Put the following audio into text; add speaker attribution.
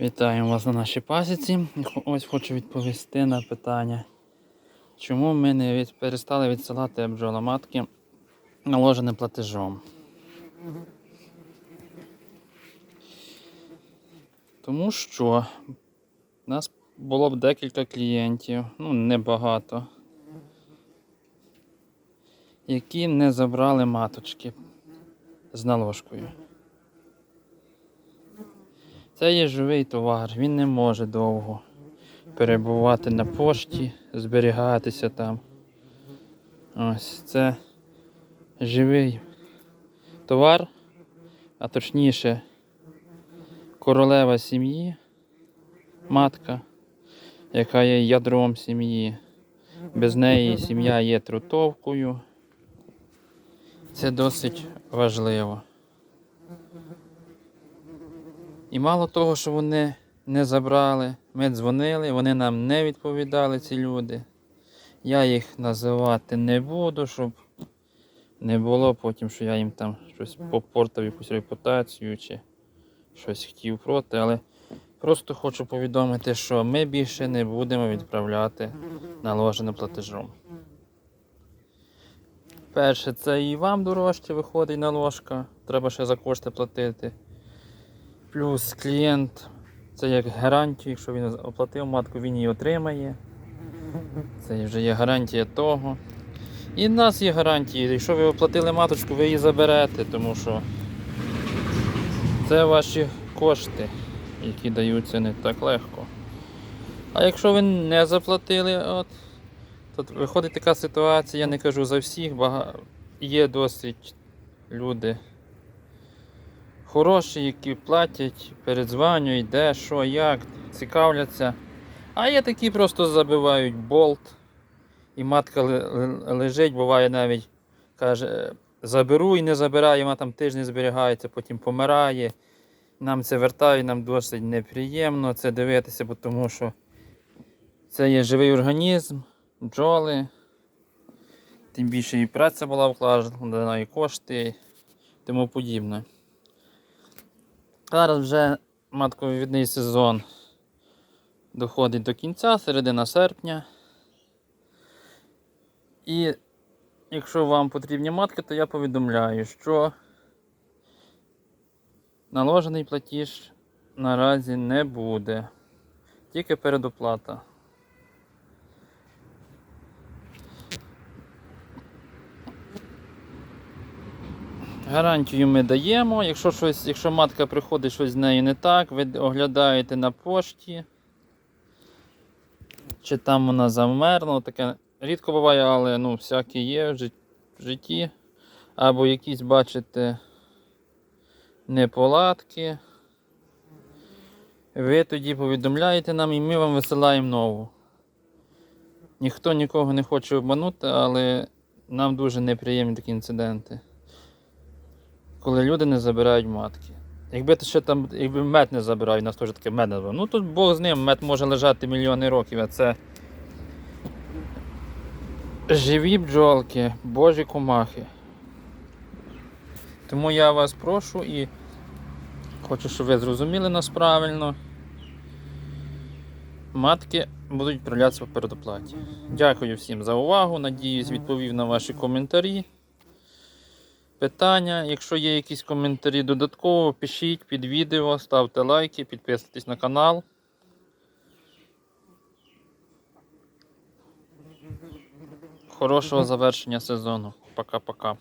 Speaker 1: Вітаємо вас на нашій пасіці. Ось хочу відповісти на питання, чому ми не від... перестали відсилати бджоломатки наложене платежом. Тому що у нас було б декілька клієнтів, ну небагато, які не забрали маточки з наложкою. Це є живий товар, він не може довго перебувати на пошті, зберігатися там. Ось це живий товар, а точніше королева сім'ї, матка, яка є ядром сім'ї. Без неї сім'я є трутовкою. Це досить важливо. І мало того, що вони не забрали, ми дзвонили, вони нам не відповідали, ці люди. Я їх називати не буду, щоб не було потім, що я їм там щось попортав, якусь репутацію чи щось хотів проти, але просто хочу повідомити, що ми більше не будемо відправляти наложене платежом. Перше, це і вам дорожче виходить наложка, треба ще за кошти платити. Плюс клієнт, це як гарантію, якщо він оплатив матку, він її отримає. Це вже є гарантія того. І в нас є гарантії, якщо ви оплатили маточку, ви її заберете, тому що це ваші кошти, які даються не так легко. А якщо ви не заплатили, от, то виходить така ситуація, я не кажу за всіх, бага... є досить люди хороші, які платять, передзванюють, де, що, як, цікавляться. А є такі просто забивають болт. І матка лежить, буває навіть каже, заберу і не забирає, вона там тиждень зберігається, потім помирає. Нам це вертає, нам досить неприємно це дивитися, бо тому що це є живий організм, бджоли. Тим більше і праця була вкладена, і кошти, тому подібне. Зараз вже матковідний сезон доходить до кінця, середина серпня. І якщо вам потрібні матки, то я повідомляю, що наложений платіж наразі не буде. Тільки передоплата. Гарантію ми даємо. Якщо щось, якщо матка приходить щось з нею не так, ви оглядаєте на пошті. Чи там вона завмерла, таке рідко буває, але ну, всяке є в житті. Або якісь, бачите, неполадки. Ви тоді повідомляєте нам і ми вам висилаємо нову. Ніхто нікого не хоче обманути, але нам дуже неприємні такі інциденти коли люди не забирають матки. Якби ще там, якби мед не забирають, у нас теж таке мед не. Ну тут Бог з ним, мед може лежати мільйони років, а це живі бджолки, божі комахи. Тому я вас прошу і хочу, щоб ви зрозуміли нас правильно. Матки будуть відправлятися по передоплаті. Дякую всім за увагу. Надіюсь, відповів на ваші коментарі питання. Якщо є якісь коментарі додатково, пишіть під відео, ставте лайки, підписуйтесь на канал. Хорошого завершення сезону. Пока-пока.